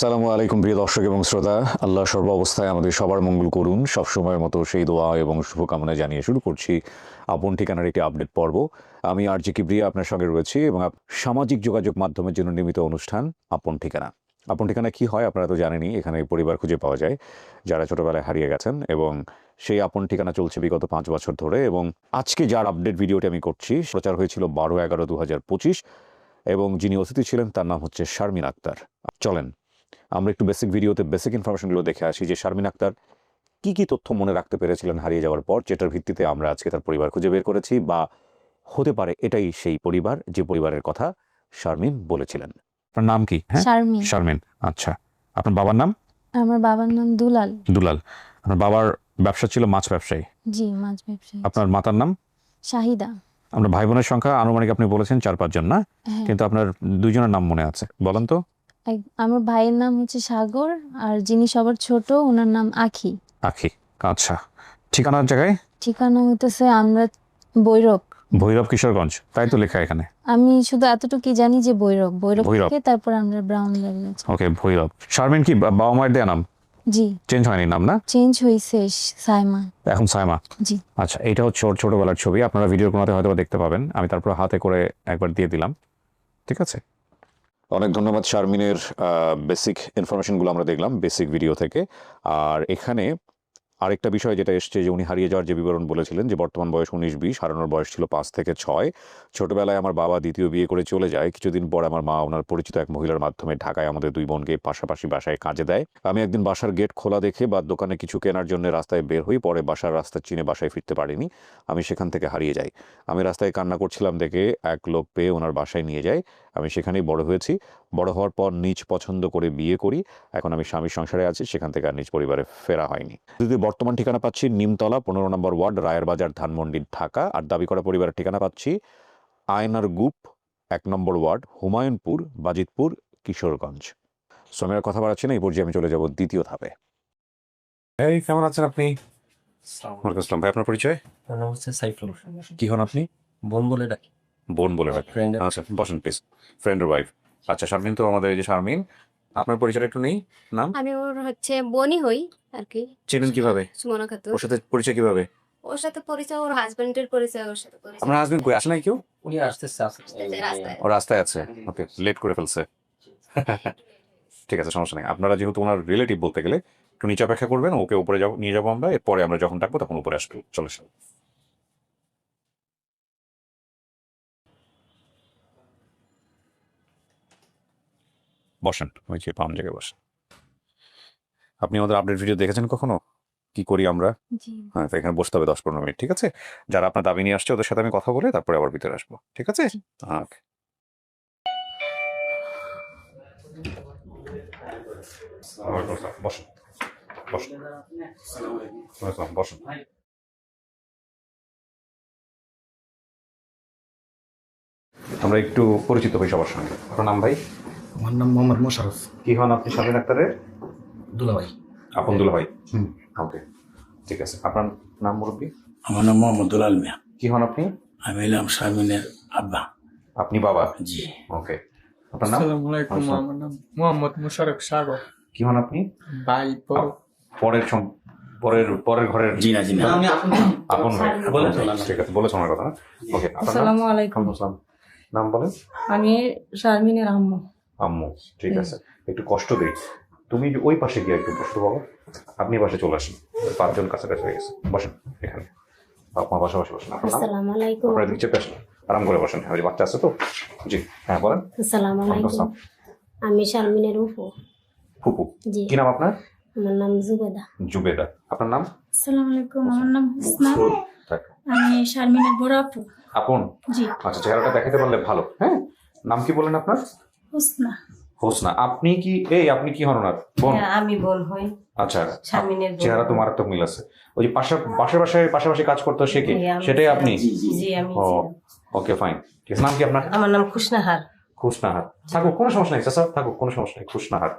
সালামু আলাইকুম প্রিয় দর্শক এবং শ্রোতা। আল্লাহ সর্ব অবস্থায় আমাদের সবার মঙ্গল করুন। সবসময়ের মতো সেই দোয়া এবং শুভকামনা জানিয়ে শুরু করছি আপন ঠিকানার একটি আপডেট পর্ব। আমি আর জি কিবরিয়া আপনার সঙ্গে রয়েছি এবং সামাজিক যোগাযোগ মাধ্যমের জন্য নির্মিত অনুষ্ঠান আপন ঠিকানা। আপন ঠিকানা কি হয় আপনারা তো জানেনই, এখানে পরিবার খুঁজে পাওয়া যায়, যারা ছোটবেলায় হারিয়ে গেছেন এবং সেই আপন ঠিকানা চলছে বিগত পাঁচ বছর ধরে এবং আজকে যার আপডেট ভিডিওটি আমি করছি, প্রচার হয়েছিল বারো এগারো দু এবং যিনি অতিথি ছিলেন তার নাম হচ্ছে শারমিন আক্তার। চলেন আমরা একটু বেসিক ভিডিওতে বেসিক ইনফরমেশনগুলো দেখে আসি যে শারমিন আক্তার কি কি তথ্য মনে রাখতে পেরেছিলেন হারিয়ে যাওয়ার পর যেটার ভিত্তিতে আমরা আজকে তার পরিবার খুঁজে বের করেছি বা হতে পারে এটাই সেই পরিবার যে পরিবারের কথা শারমিন বলেছিলেন। আপনার নাম কি? হ্যাঁ? শারমিন। শারমিন আচ্ছা। আপনার বাবার নাম? আমার বাবার নাম দুলাল। দুলাল। আপনার বাবার ব্যবসা ছিল মাছ ব্যবসায়ী? জি মাছ ব্যবসায়ী। আপনার মাতার নাম? শাহিদা। আপনার ভাই বোনের সংখ্যা আনুমানিক আপনি বলেছেন চার পাঁচজন না? হ্যাঁ। কিন্তু আপনার দুইজনের নাম মনে আছে। বলেন তো। আমার ভাইয়ের নাম হচ্ছে সাগর আর যিনি সবার ছোট ওনার নাম আখি। আখি আচ্ছা। ঠিকানার জায়গায়? ঠিকানা হইতেছে আমরা বৈরব। ভৈরব কিশোরগঞ্জ তাই তো লেখা এখানে। আমি শুধু এতটুকু জানি যে বৈরব। বৈরব ভৈরব। থেকে তারপর আমরা brown level okay Bhairab Sharmin কি বাবা মায়ের দেয়া নাম? জি। চেঞ্জ হয়নি নাম না? চেঞ্জ হয়েছে সাইমা। এখন সাইমা? জি। আচ্ছা এটা হচ্ছে ওর ছোটবেলার ছবি। আপনারা ভিডিওর কোনাতে হয়তো দেখতে পাবেন। আমি তারপর হাতে করে একবার দিয়ে দিলাম। ঠিক আছে? অনেক ধন্যবাদ শারমিনের বেসিক ইনফরমেশনগুলো আমরা দেখলাম বেসিক ভিডিও থেকে। আর এখানে আরেকটা বিষয় যেটা এসছে যে উনি হারিয়ে যাওয়ার যে বিবরণ বলেছিলেন যে বর্তমান বয়স উনিশ বিশ, হারানোর বয়স ছিল পাঁচ থেকে ছয়। ছোটবেলায় আমার বাবা দ্বিতীয় বিয়ে করে চলে যায়। কিছুদিন পর আমার মা ওনার পরিচিত এক মহিলার মাধ্যমে ঢাকায় আমাদের দুই বোনকে পাশাপাশি বাসায় কাজে দেয়। আমি একদিন বাসার গেট খোলা দেখে বা দোকানে কিছু কেনার জন্য রাস্তায় বের হই, পরে বাসার রাস্তা চিনে বাসায় ফিরতে পারিনি। আমি সেখান থেকে হারিয়ে যাই। আমি রাস্তায় কান্না করছিলাম দেখে এক লোক পেয়ে ওনার বাসায় নিয়ে যায়। আমি সেখানেই বড় হয়েছি। বড় হওয়ার পর নিজ পছন্দ করে বিয়ে করি। এখন আমি স্বামীর সংসারে আছি সেখান থেকে আর নিজ পরিবারে ফেরা হয়নি। যদি বর্তমান ঠিকানা পাচ্ছি নিমতলা পনেরো নম্বর ওয়ার্ড রায়ের বাজার ধানমন্ডি ঢাকা। আর দাবি করা পরিবারের ঠিকানা পাচ্ছি আয়নার গুপ এক নম্বর ওয়ার্ড হুমায়ুনপুর বাজিতপুর কিশোরগঞ্জ। আর কথা বাড়াচ্ছি না এই পর্যায়ে আমি চলে যাব দ্বিতীয় ধাপে। এই কেমন আছেন আপনি? আসসালাম ভাই আপনার পরিচয়? নাম হচ্ছে সাইফুল কি হন আপনি? বোন বলে ডাকি। বোন বলে ফ্রেন্ড আচ্ছা বসেন প্লিজ ফ্রেন্ড ওয়াইফ আচ্ছা শারমিন তো আমাদের এই যে শারমিন আপনার পরিচয় একটু নেই নাম? আমি ওর হচ্ছে বোনই হই আর কি। চেনেন কীভাবে? সুমনা খাতুন। ওর সাথে পরিচয় কীভাবে? ওর সাথে পরিচয় ওর হাজবেন্ডের পরিচয় ওর সাথে পরিচয়। আপনার হাজবেন্ড কই? আসে নাই কেউ? উনি আসতেছে আসতেছে। রাস্তায়। ও রাস্তায় আছে। ওকে লেট করে ফেলছে। ঠিক আছে সমস্যা নেই। আপনারা যেহেতু ওনার রিলেটিভ বলতে গেলে একটু নিচে অপেক্ষা করবেন ওকে উপরে যাব নিয়ে যাব আমরা এরপরে আমরা যখন ডাকবো তখন উপরে আসব। চলে। বসেন ওই যে পাম জায়গায় বসেন। আপনি আমাদের আপডেট ভিডিও দেখেছেন কখনো? কি করি আমরা? হ্যাঁ তো এখানে বসতে হবে দশ পনেরো মিনিট ঠিক আছে? যারা আপনার দাবি নিয়ে আসছে ওদের সাথে আমি কথা বলে তারপরে আবার ভিতরে আসব ঠিক আছে? বসুন বসুন। বসুন। আমরা একটু পরিচিত হই সবার সঙ্গে। আপনার নাম ভাই? আমার নাম মোহাম্মদ মোশারফ। কি হন আপনি স্বামী ডাক্তারের দুলাভাই। আপন দুলাভাই? হুম। ওকে ঠিক আছে। আপনার নাম মুরব্বী? আমার নাম মোহাম্মদ দুলাল মিয়া। কি হন আপনি? আমি এলাম শারমিনের আব্বা। আপনি বাবা? জি। ওকে আপনার নাম? আসসালামু আলাইকুম আসসালাম। আমার নাম মোহাম্মদ মুশারফ সাগর। কি হন আপনি? ভাই পরের সম- পরের পরের ঘরের জি না জি না। আমি আপন ভাই বলে ঠিক আছে। বলে শোনার কথা। ওকে আসসালামু আলাইকুম। আসসালাম। নাম বলেন। আমি শারমিনের আম্মু। আম্মু ঠিক আছে? একটু কষ্ট দিই। তুমি ওই পাশে গিয়ে একটু বসো বাবা আপনি পাশে চলে আসেন। পাঁচজন কাছাকাছি হয়ে গেছে। বসেন এখানে। বাবা মা পাশাপাশি বসেন আপনার আপনার দিকে আরাম করে বসেন। ওই বাচ্চা আছে তো? জি হ্যাঁ বলেন। আসসালামু আলাইকুম। আমি শারমিনের উপু ফুপু? কি নাম আপনার? আমার নাম জুবেদা। জুবেদা। আপনার নাম? আসসালামু আলাইকুম। আমার নাম হুসনা। আমি শারমিনের বড় আপু। আপন? জি। আচ্ছা চেহারাটা দেখাতে পারলে ভালো। হ্যাঁ? নাম কি বলেন আপনার? হুসনা। হোসনা আপনি কি এই আপনি কি হন ওনার? বোন? হ্যাঁ, আমি বোন হই। আচ্ছা চেহারা তো মারাত্মক মিল আছে। ওই যে পাশে পাশের বাসায় পাশাপাশি কাজ করতো সে কি? সেটাই আপনি? জি আমি ওকে ফাইন। ঠিক নাম কি আপনার? আমার নাম খুশনাহার। খুশনাহার। থাকুক কোনো সমস্যা নেই স্যার থাকুক কোনো সমস্যা নেই খুশনাহার।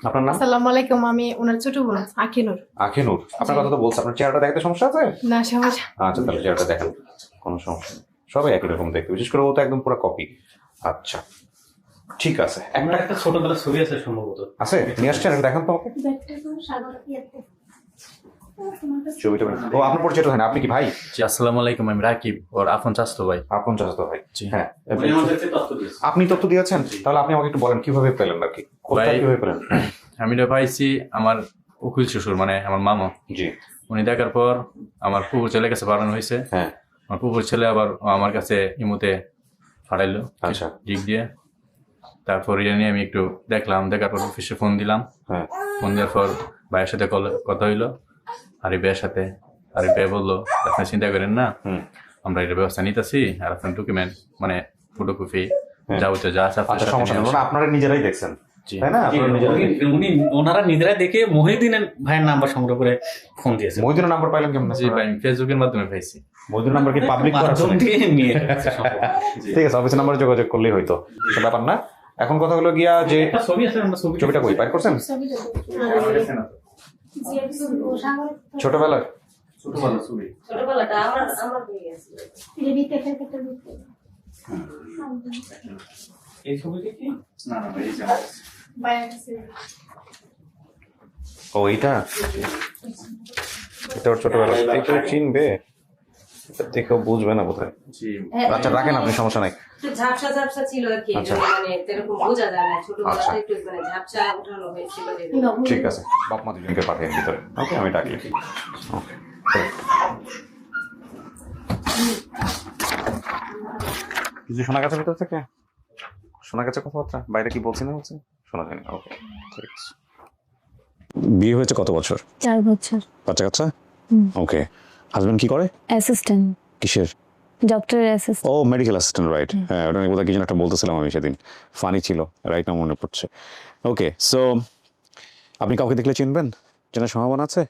আপনার নাম? আসসালামু আলাইকুম আমি ওনার ছোট বোন আকিনুর। আখিনুর আপনার কথা তো বলছে আপনার চেহারাটা দেখতে সমস্যা আছে? না সমস্যা। আচ্ছা তাহলে চেহারাটা দেখেন কোনো সমস্যা নেই। সবাই একই রকম দেখতে বিশেষ করে ও তো একদম পুরো কপি আচ্ছা। ঠিক আছে। একটা একটা ছোটবেলার ছবি আছে সম্ভবত। আছে? নিয়ে আসছেন? দেখান তো ছবিটা ও আপনার পরিচয় হয় না? আপনি কি ভাই? জি আসসালামু আলাইকুম আমি রাকিব ওর আফন চাস্তো ভাই। আপন চাচাতো ভাই। জি। হ্যাঁ। আপনি তথ্য দিয়েছেন? তাহলে আপনি আমাকে একটু বলেন কীভাবে পেলেন আর কি কীভাবে পেলেন? আমি এটা পাইছি আমার উকিল শ্বশুর মানে আমার মামা। জি। উনি দেখার পর আমার পুকুর ছেলের কাছে পাঠানো হয়েছে। হ্যাঁ। আমার পুকুর ছেলে আবার আমার কাছে ইমুতে পাঠাইলো আচ্ছা। দিক দিয়ে। তারপর এটা নিয়ে আমি একটু দেখলাম দেখার পর অফিসে ফোন দিলাম। হ্যাঁ। ফোন দেওয়ার পর ভাইয়ের সাথে কথা হইল। আর এই ভাইয়ের সাথে। আর এই ভাই বলল আপনি চিন্তা করেন না আমরা এটা ব্যবস্থা নিতেছি আর আপনার ডকুমেন্ট মানে ফটোকপি হ্যাঁ। যাবতীয় যা আছে আপনার আচ্ছা। মানে আপনারা নিজেরাই দেখছেন। উনি ওনারা নিজেরাই দেখে মহিউদ্দিনের ভাইয়ের নাম্বার সংগ্রহ করে ফোন দিয়েছে। নাম্বার পাইলেন কেমন? জি ভাই ফেসবুকের মাধ্যমে পাইছি। নাম্বার কি পাবলিক করা মাধ্যম আছে? দিয়ে নিয়ে গেছে সম্ভবত। জি। ঠিক আছে অফিসের নাম্বারে যোগাযোগ করলেই হয়তো। ব্যাপার না। এখন কথা হলো গিয়া যে একটা ছবি আছে আমরা ছবি ছবিটা কই? বাইর করছেন? ছোটবেলায় ছোটবেলার? ছবি। ছোটবেলাটা আমার আমার হয়ে গেছে। এই ছবিটা কি? না না এই যে আমার- ও এটা ওর ছোটবেলা এটা চিনবে এটা দেখেও বুঝবে না বোধহয়। জি। আচ্ছা রাখেন আপনি সমস্যা নাই। ঝাপসা ঝাপসা ছিল আর কি আচ্ছা। মানে এরকম বোঝা যায় না আচ্ছা। একটু মানে ঝাপসা উঠানো হয়েছিল ঠিক আছে বাপ মা দুজনকে পাঠিয়ে ভিতরে। ওকে আমি ডাকি। ওকে কিছু শোনা গেছে ভিতর থেকে? শোনা গেছে কথাবার্তা? বাইরে কি বলছি না বলছে? শোনা যায়নি। ওকে ঠিক আছে। বিয়ে হয়েছে কত বছর? চার বছর। বাচ্চা কাচ্চা? ওকে। হাজবেন্ড কি করে? অ্যাসিস্ট্যান্ট কিসের? ডক্টরের অ্যাসিস্ট্যান্ট ও মেডিকেল অ্যাসিস্ট্যান্ট রাইট হ্যাঁ ওটা কিছু একটা বলতেছিলাম আমি সেদিন। ফানি ছিল রাইট না মনে পড়ছে। ওকে সো আপনি কাউকে দেখলে চিনবেন? চেনার সম্ভাবনা আছে?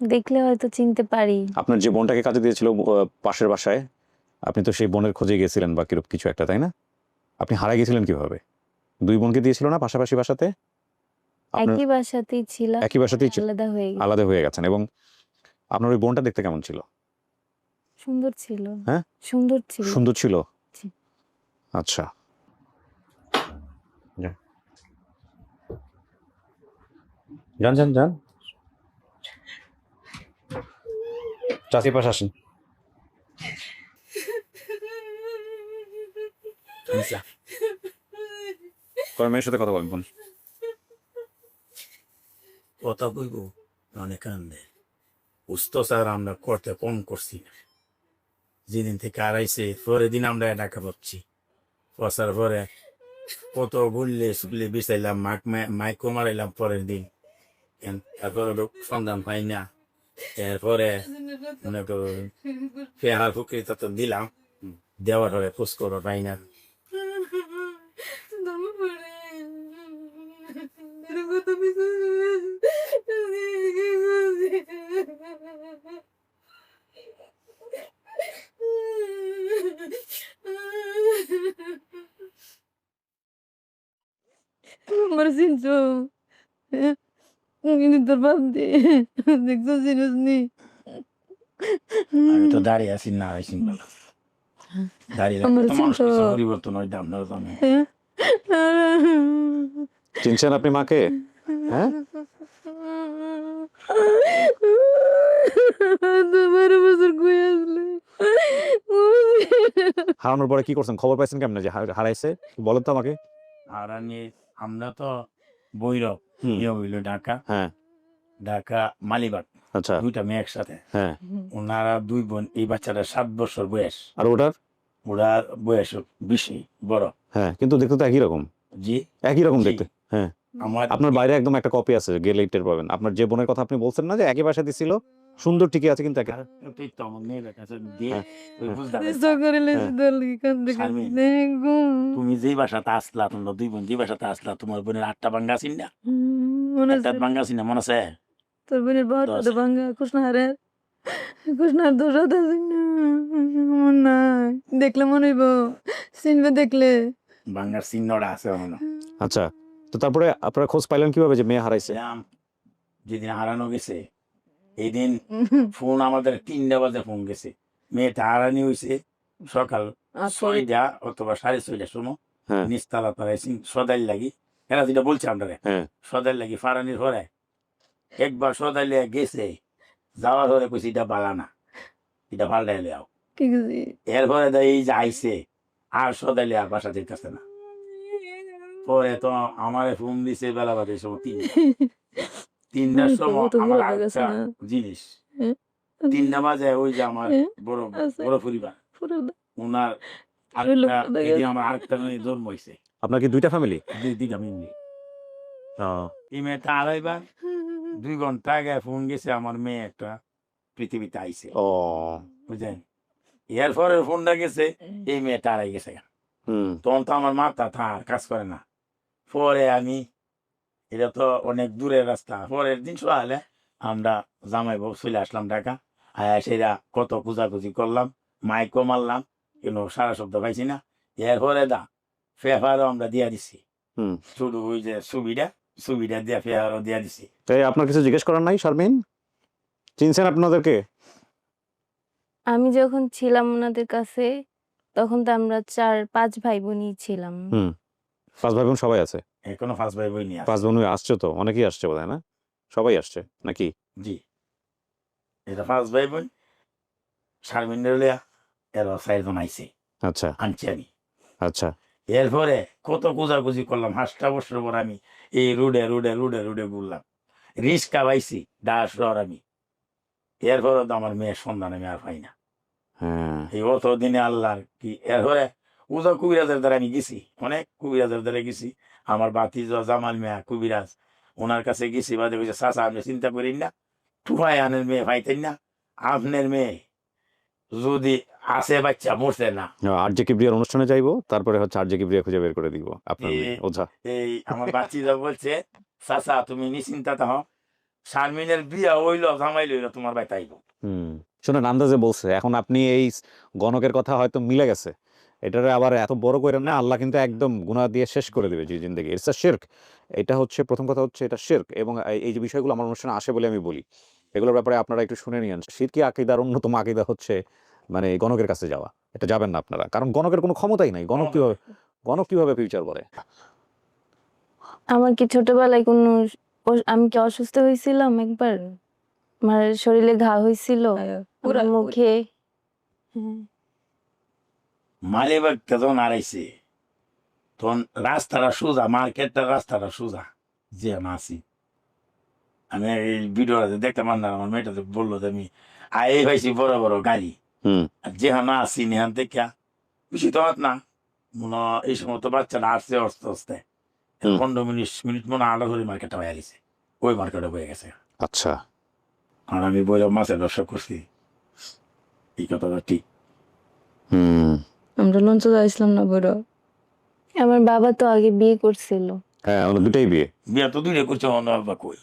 দেখলে হয়তো চিনতে পারি। আপনার যে বোনটাকে কাজে দিয়েছিল পাশের বাসায় আপনি তো সেই বোনের খোঁজে গেছিলেন বা কিরূপ কিছু একটা তাই না? আপনি হারাই গেছিলেন কীভাবে? দুই বোনকে দিয়েছিল না পাশাপাশি বাসাতে? একই বাসাতেই ছিল একই বাসাতেই ছিল। আলাদা হয়ে গেছে আলাদা হয়ে গেছেন এবং আপনার ওই বোনটা দেখতে কেমন ছিল? সুন্দর ছিল। হ্যাঁ? সুন্দর ছিল। সুন্দর ছিল? জি। আচ্ছা। যান। যান যান যান। চাষি পাশে আসেন। কয় মেয়ের সাথে কথা বলেন কোন কথা কইব অনেক উস্ত স্যার আমরা করতে কম করছি না। যেদিন থেকে আড়াইছে পরের দিন আমরা ঢাকা পাচ্ছি বসার পরে কত বললে শুকলে বিচাইলাম মাক মাইকো মারাইলাম পরের দিন। তারপরে সন্ধান পাই না। এরপরে মনে করো ফেহার ফুকরি তত দিলাম। দেওয়ার পরে খোঁজ পাই না। চিনছো কিন্তু তোর বাপ দেখছ চিনিস নি আমি তো দাঁড়িয়ে আছি না আছি দাঁড়িয়ে আমার তোমার চিন্তা- কিছু পরিবর্তন হয় দাম না তুমি চিনছেন আপনি মাকে হ্যাঁ তোমার বছর কই আসলে হারানোর পরে কি করছেন? খবর পাইছেন কেমন? যে হার- হারাইছে? বলেন তো আমাকে। আমি আমরা তো বৈরব। ইয়ে হইল ঢাকা। হ্যাঁ। ঢাকা মালিবাগ আচ্ছা। দুইটা মেয়ে একসাথে। হ্যাঁ। ওনারা দুই বোন এই বাচ্চাটা সাত বছর বয়স। আর ওটার? ওরা বয়স বেশি বড়। হ্যাঁ কিন্তু দেখতে তো একই রকম। জি। একই রকম। দেখতে। হ্যাঁ। আমার আপনার বাইরে একদম একটা কপি আছে গেলে পাবেন। আপনার যে বোনের কথা আপনি বলছেন না যে একই বাসা দিছিল সুন্দর ঠিকই আছে কিন্তু হ্যাঁ, হ্যাঁ। দেখো তুমি যেই বাসাতে আসলা তোমরা দুই বোন যেই বাসাতে আসলা তোমার বোনের আটটা বাঙ্গা আছিস না? মনে একটা বাঙ্গা না মনে আছে? তোর বোনের বারোটা। ভাঙ্গা কৃষ্ণহারের। কৃষ্ণার দোষ আছে না? দেখলে মনে হইব চিনবে দেখলে। বাঙ্গার চিহ্নটা আছে মনে আচ্ছা তো তারপরে আপনারা খোঁজ পাইলেন কীভাবে যে মেয়ে হারাইছে? যেদিন হারানো গেছে এই দিন ফোন আমাদের তিনটা বাজে ফোন গেছে। মেয়েটা হারানি হয়েছে সকাল ছয়টা অথবা সাড়ে ছয়টার সময়। হ্যাঁ। নিচতলা পারাইছি সদাই লাগি এরা যেটা বলছে আমরা হ্যাঁ। সদাই লাগি ফারানির হরে একবার সদাই লিয়া গেছে যাওয়ার হরে কইছি এটা বালা না এটা পাল্টাই লিয়াও এরপরে তো এই যে আইসে আর সদাই লিয়া বাসা যেতেছে না। পরে তো আমার ফোন দিছে বেলা বাজে সময় তিন তিনটার সময় আমার না। জিনিস। হ্যাঁ। তিনটা বাজে ওই যে আমার। বড় বড় পরিবার ওনার। আমার আরেকটা জন্ম হয়েছে আপনার কি দুইটা ফ্যামিলি দুইটা মিলি এই মেয়েটা আড়াইবার দুই ঘণ্টা আগে ফোন গেছে আমার মেয়ে একটা পৃথিবীতে আইছে। ও। বুঝলেন? এরপরে ফোনটা গেছে এই মেয়েটা আড়াই গেছে। হুম। তখন তো আমার মাথা থার কাজ করে না। পরে আমি এটা তো অনেক দূরের রাস্তা। পরের দিন সকালে আমরা জামাই বউ চলে আসলাম ঢাকা। আয়া সেরা কত খুঁজাখুঁজি করলাম মাইকও মারলাম কিন্তু সারা শব্দ পাইছি না। এরপরে দা ফেফারও আমরা দিয়া দিছি। হুম। শুধু ওই যে সুবিধা সুবিধা দিয়ে ফেফারও দিয়া দিছি। তাই আপনার কিছু জিজ্ঞেস করার নাই শারমিন? চিনছেন আপনাদেরকে? আমি যখন ছিলাম ওনাদের কাছে তখন তো আমরা চার পাঁচ ভাই বোনই ছিলাম। হুম। পাঁচ ভাই বোন সবাই আছে? এখনও ভাই বই নিয়ে আসে। পাঁচ বোন আসছে তো? অনেকেই আসছে না? সবাই আসছে নাকি? জি। এটা ভাই এর চারজন আইছে। আচ্ছা। আনছি আমি। আচ্ছা। এরপরে কত খোঁজাখুঁজি করলাম হাঁসটা বছর পর আমি। এই রোডে রুডে রুডে রুডে ঘুরলাম। রিক্সা পাইছি ডাস শহর আমি। এরপরে তো আমার মেয়ের সন্ধান আমি আর পাই না। হ্যাঁ। এই অত দিনে আল্লাহর কি? এরপরে উজা কবিরাজের দ্বারা আমি গেছি অনেক কবিরাজের দ্বারা গেছি। আমার বাতি জামাল মেয়া কবিরাজ ওনার কাছে গেছি বাদে কইছে চাচা আপনি চিন্তা করেন না টুহাই আনের মেয়ে পাইতেন না আপনার মেয়ে যদি আছে বাচ্চা মরছে না। আর জে কিবরিয়ার অনুষ্ঠানে যাইবো তারপরে হচ্ছে আর জে কিবরিয়া খুঁজে বের করে দিব আপনার ওঝা। এই আমার বাচ্চিরা বলছে চাচা তুমি নিশ্চিন্তা থাহ শারমিনের বিয়া হইল জামাই লইল তোমার বাই তাইব হুম শুনে আন্দাজে বলছে এখন আপনি এই গণকের কথা হয়তো মিলে গেছে। এটারে আবার এত বড় করে না আল্লাহ কিন্তু একদম গুনাহ দিয়ে শেষ করে দেবে যে জিন্দগি। ইটস আ শিরক এটা হচ্ছে প্রথম কথা হচ্ছে এটা শিরক এবং এই- যে বিষয়গুলো আমার অনুষ্ঠানে আসে বলে আমি বলি এগুলোর ব্যাপারে আপনারা একটু শুনে নিয়েন। শিরকি আকিদার অন্যতম আকিদা হচ্ছে মানে গণকের কাছে যাওয়া। এটা যাবেন না আপনারা কারণ গণকের কোনো ক্ষমতাই নাই। গণক কীভাবে গণক কীভাবে ফিউচার বলে আমার কি ছোটবেলায় কোনো আমি কি অসুস্থ হয়েছিলাম একবার? আমার শরীরে ঘা হয়েছিল পুরা মুখে। হ্যাঁ। মালিবাগ যখন আড়াইছে তখন রাস্তাটা সোজা মার্কেটটা রাস্তাটা সোজা যে আমি আছি। আমি এই ভিডিওটা দেখতে পারলাম আমার মেয়েটা তো বলল যে আমি আয়ে পাইছি বড় বড় গাড়ি। আর যেখানে আছি নেহান থেকে বেশি তো না। মনে এই সময় তো বাচ্চাটা আসছে আস্তে আস্তে পনেরো মিনিট মিনিট মনে আলাদা করে মার্কেটটা হয়ে গেছে ওই মার্কেটে বয়ে গেছে। আচ্ছা। আর আমি বইলে মাছের ব্যবসা করছি এই কথাটা ঠিক। হুম। আমরা লঞ্চ যাইছিলাম না বড়। আমার বাবা তো আগে বিয়ে করছিল। হ্যাঁ ওনার দুটাই বিয়ে। বিয়ে তো দূরে করছে অন্য বাবা কই?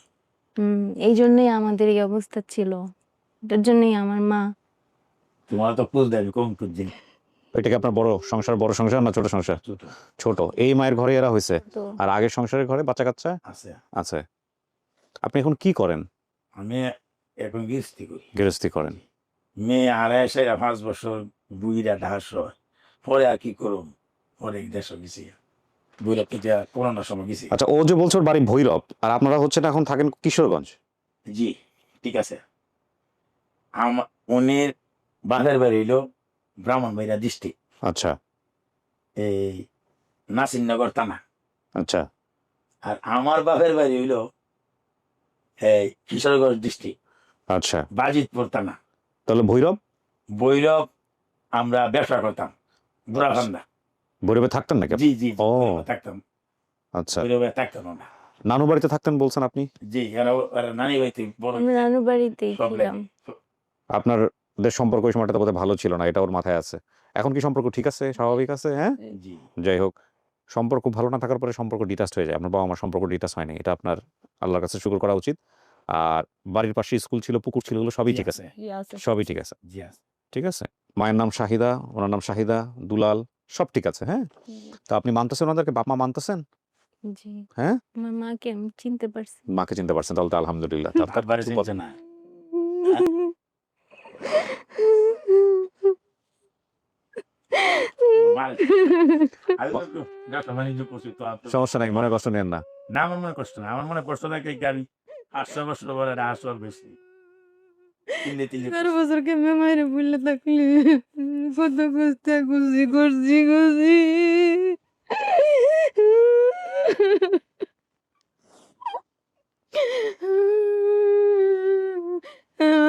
হুম এই জন্যই আমাদের এই অবস্থা ছিল। এটার জন্যই আমার মা। তোমার তো খুঁজ দেবে কম খুঁজছি এটা কি আপনার বড় সংসার বড় সংসার না ছোট সংসার? ছোট। এই মায়ের ঘরে এরা হয়েছে আর আগের সংসারের ঘরে বাচ্চা কাচ্চা? আছে। আছে। আপনি এখন কি করেন? আমি এখন গৃহস্থী করি। গৃহস্থী করেন। মেয়ে আড়াই সাইরা পাঁচ বছর বুইরা ঢাস হয়। পরে আর কি করুম? পরে দেশ গেছি। করোনার সময় গেছি। আচ্ছা ও যে বলছে ওর বাড়ি ভৈরব আর আপনারা হচ্ছে না এখন থাকেন কিশোরগঞ্জ? জি ঠিক আছে। আমার উনির বাপের বাড়ি হইল ব্রাহ্মণবাড়িয়া ডিস্ট্রিক্ট আচ্ছা। এই নাসিরনগর থানা। আচ্ছা। আর আমার বাপের বাড়ি হইল এই কিশোরগঞ্জ ডিস্ট্রিক্ট আচ্ছা। বাজিতপুর থানা। তাহলে ভৈরব? বৈরব আমরা ব্যবসা করতাম। বুড়াখান্দা ভৈরবে থাকতেন নাকি জি জি ও। থাকতাম। আচ্ছা। থাকতাম না নানু বাড়িতে থাকতেন বলছেন আপনি? জি নানি বাড়িতে বড় নানু বাড়িতেই সব ছিলাম। আপনাদের সম্পর্ক ওই বোধহয় ভালো ছিল না এটা ওর মাথায় আছে। এখন কি সম্পর্ক ঠিক আছে? স্বাভাবিক আছে হ্যাঁ? জি। যাই হোক সম্পর্ক ভালো না থাকার পরে সম্পর্ক ডিটাস্ট হয়ে যায়। আপনার বাবা আমার সম্পর্ক ডিটাস্ট হয়নি এটা আপনার আল্লাহর কাছে শুক্র করা উচিত। আর বাড়ির পাশে স্কুল ছিল পুকুর ছিল এগুলো সবই ঠিক আছে। সবই ঠিক আছে। ঠিক আছে? মায়ের নাম শাহিদা ওনার নাম শাহিদা দুলাল সব ঠিক আছে হ্যাঁ? তো আপনি মানতেছেন ওনাদেরকে? বাপ মা মানতেছেন? হ্যাঁ? আমার মাকে আমি চিনতে পারছি। মাকে চিনতে পারছেন তাহলে তো আলহামদুলিল্লাহ। তার- তার বাড়ি চিনছে না। আমি তো ব্যবসা বাণিজ্য করছি তো আর তো- সমস্যা নাই মনে কষ্ট নেন না। না আমার মনে কষ্ট না আমার মনে কষ্ট লাগে কি আমি বছর আটশো আর বেশি। তিনটে তিনটে তেরো বছর কেমনে মায়ের বললে থাকলে কত কষ্ট খুশি করছি খুশি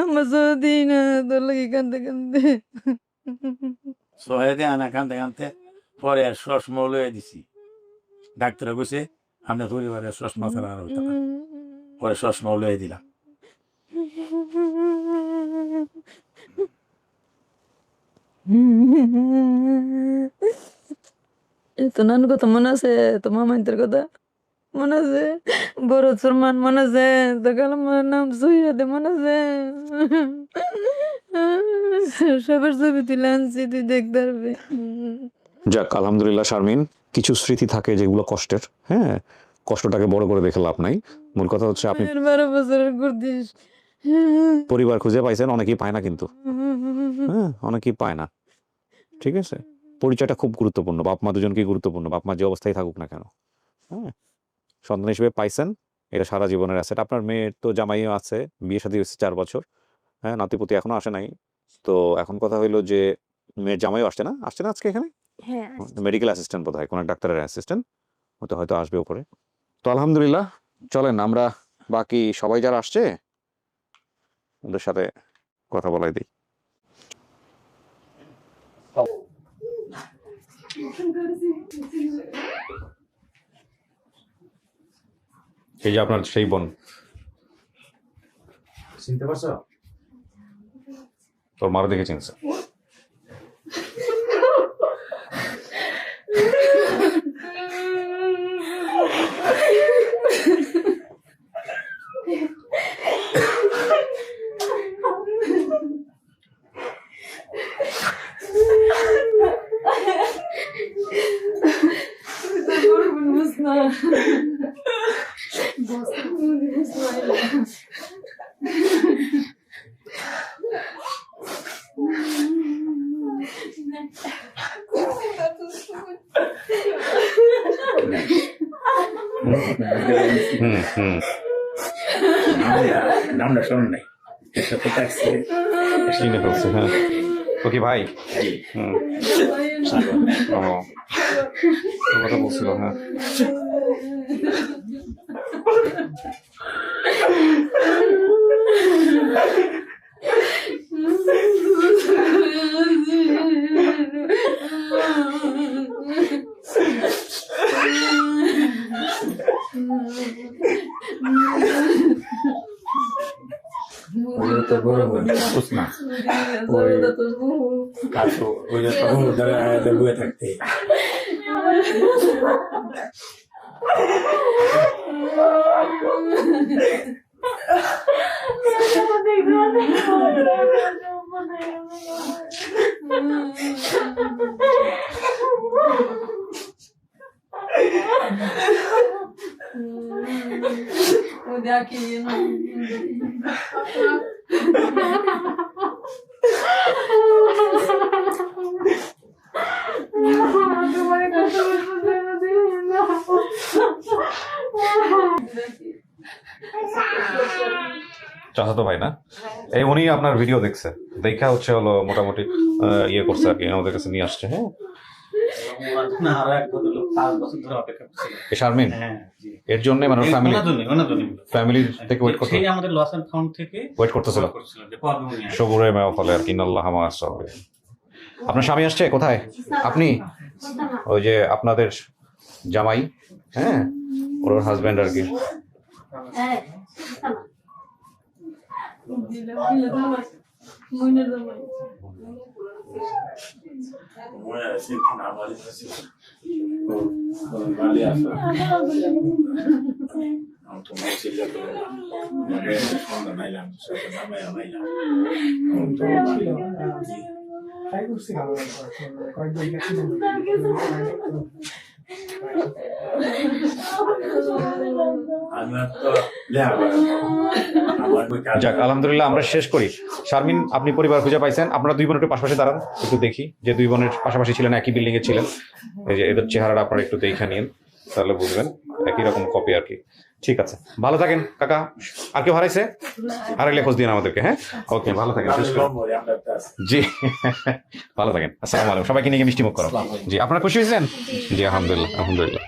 আমার সত্যি না তোর লাগে কান্দে কান্দে সহায়তে আনা কানতে কানতে পরে আর চশমা লয়ে দিছি ডাক্তার কইছে আমরা পরিবারে চশমা ছাড়া আর। পরে চশমা লয়ে দিলাম তো কথা মনে আছে তো মামাইতের কথা মনে আছে বড় সরমান মনে আছে তো কালামার নাম সৈয়াদে মনে আছে সবার ছবি তুলে আনছি তুই দেখতে পারবি যাক আলহামদুলিল্লাহ শারমিন কিছু স্মৃতি থাকে যেগুলো কষ্টের হ্যাঁ কষ্টটাকে বড় করে দেখে লাভ নাই মূল কথা হচ্ছে আপনি বারো বছরের করতিস পরিবার খুঁজে পাইছেন অনেকেই পায় না কিন্তু। হ্যাঁ অনেকেই পায় না। ঠিক আছে? পরিচয়টা খুব গুরুত্বপূর্ণ বাপ মা দুজনকেই গুরুত্বপূর্ণ বাপ মা যে অবস্থায় থাকুক না কেন। হ্যাঁ সন্তান হিসেবে পাইছেন এটা সারা জীবনের অ্যাসেট আপনার মেয়ের তো জামাইও আছে বিয়ে সাথে হয়েছে চার বছর। হ্যাঁ নাতিপুতি এখনও আসে নাই। তো এখন কথা হইল যে মেয়ের জামাইও আসছে না? আসছে না আজকে এখানে? মেডিকেল অ্যাসিস্ট্যান্ট বোধ হয় কোনো ডাক্তারের অ্যাসিস্ট্যান্ট হয়তো হয়তো আসবে ওপরে তো আলহামদুলিল্লাহ চলেন আমরা বাকি সবাই যারা আসছে ওদের সাথে কথা বলাই দিই। এই যে আপনার সেই বোন। চিনতে পারছ? তোর মারা দেখে চিনছে হুম হুম নামটা শোনেন নাই এর সাথে থাকছে চিনে ফেলছে হ্যাঁ ও কি ভাই হুম ও তোর কথা বলছিল হ্যাঁ ওগুলো তো বড় বোন বুঝ না ওই কাশো ওই যে তখন যারা বয়ে থাকতে চাচাতো ভাই না? এই উনি আপনার ভিডিও দেখছে। দেখা হচ্ছে হলো মোটামুটি ইয়ে করছে আর কি আমাদের কাছে নিয়ে আসছে হ্যাঁ? না আরও এক ভদ্রলোক পাঁচ বছর ধরে অপেক্ষা করছিল এই শারমিন? হ্যাঁ এর জন্য মানে ফ্যামিলি থেকে ওয়েট করতে আমাদের লস অ্যান্ড ফাউন্ড থেকে ওয়েট করতেছিল। সবুরে ফলে আর কি আল্লাহ মা আসবে আপনার স্বামী আসছে? কোথায়? আপনি? ওই যে আপনাদের জামাই হ্যাঁ? ওর হাজবেন্ড আর কি। মনে আছে না বাড়ি আছে যাক আলহামদুলিল্লাহ আমরা শেষ করি। শারমিন আপনি পরিবার খুঁজে পাইছেন। আপনারা দুই বোন একটু পাশাপাশি দাঁড়ান একটু দেখি। যে দুই বোনের পাশাপাশি ছিলেন একই বিল্ডিং এ ছিলেন। এই যে এদের চেহারাটা আপনারা একটু দেখে নিন তাহলে বুঝবেন একই রকম কপি আর কি। ঠিক আছে ভালো থাকেন কাকা। আর কেউ হারাইছে? হারাইলে খোঁজ দিন আমাদেরকে হ্যাঁ? ওকে ভালো থাকেন জি ভালো থাকেন আসসালামু আলাইকুম। সবাইকে নিয়ে মিষ্টি মুখ করো। জি আপনারা খুশি হয়েছেন? জি আলহামদুলিল্লাহ আলহামদুলিল্লাহ।